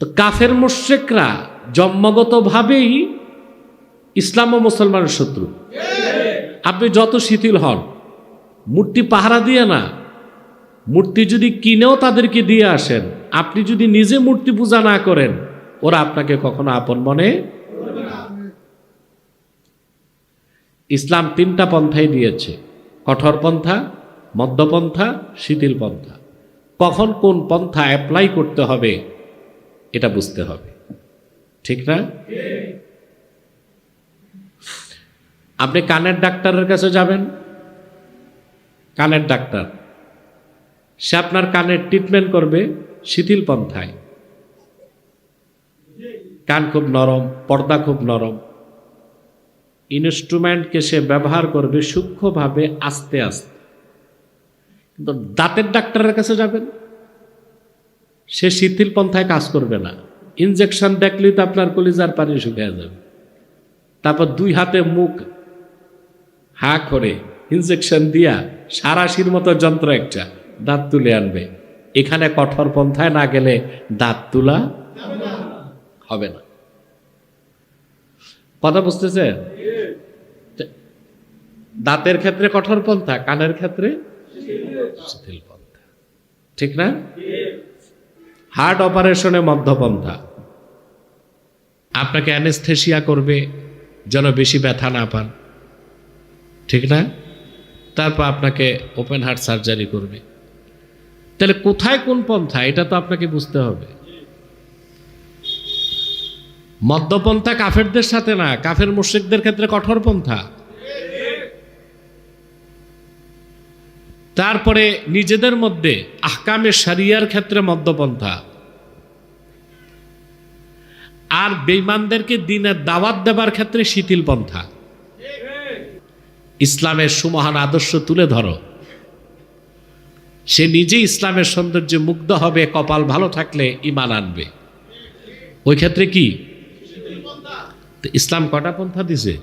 তো কাফের মোশেকরা জন্মগতভাবেই ইসলাম ও মুসলমানের শত্রু। আপনি যত শিথিল হন, মূর্তি পাহারা দিয়ে না, মূর্তি যদি কিনেও তাদেরকে দিয়ে আসেন, আপনি যদি নিজে মূর্তি পূজা না করেন, ওরা আপনাকে কখনো আপন মনে ইসলাম তিনটা পন্থাই দিয়েছে, কঠোর পন্থা, মধ্যপন্থা, শিথিল পন্থা। কখন কোন পন্থা অ্যাপ্লাই করতে হবে এটা বুঝতে হবে। ঠিক না? আপনি কানের ডাক্তারের কাছে যাবেন। কানের ডাক্তার, সে আপনার কানের ট্রিটমেন্ট করবে শিথিল পন্থায়। কান খুব নরম, পর্দা খুব নরম। ইনস্ট্রুমেন্টকে সে ব্যবহার করবে সূক্ষ্মভাবে আস্তে আস্তে। কিন্তু দাঁতের ডাক্তারের কাছে যাবেন? সে শিথিল পন্থায় কাজ করবে না। ইনজেকশন দেখলেই তো আপনার কলিজার পানি শুকিয়ে যাবে। তারপর দুই হাতে মুখ হা করে ইনজেকশন দিয়া সারাশির মতো যন্ত্র একটা দাঁত তুলে আনবে। এখানে কঠোর পন্থায় না গেলে দাঁত তুলা হবে না। কথা বুঝতেছে? দাঁতের ক্ষেত্রে কঠোর পন্থা, কানের ক্ষেত্রে শিথিল পন্থা। ঠিক না? হার্ট অপারেশনে মধ্যপন্থা আপনাকে অ্যানেস্থেশিয়া করবে, যেন বেশি ব্যথা না পান। ঠিক না? তারপর আপনাকে ওপেন হার্ট সার্জারি করবে। তাহলে কোথায় কোন পন্থা? এটা তো আপনাকে বুঝতে হবে। মধ্যপন্থা কাফেরদের সাথে না, কাফের মুশ্রিকদের ক্ষেত্রে কঠোর পন্থা। তারপরে নিজেদের মধ্যে আহকামে সারিয়ার ক্ষেত্রে মদ্যপন্থা। আর বেইমানদেরকে দিনের দাওয়াত দেবার ক্ষেত্রে শিথিল পন্থা ইসলামের সুমহান আদর্শ তুলে ধরো। সে নিজে ইসলামের সৌন্দর্যে মুগ্ধ হবে, কপাল ভালো থাকলে ইমান আনবে। ওই ক্ষেত্রে কি? ইসলাম কটা পন্থা দিছে?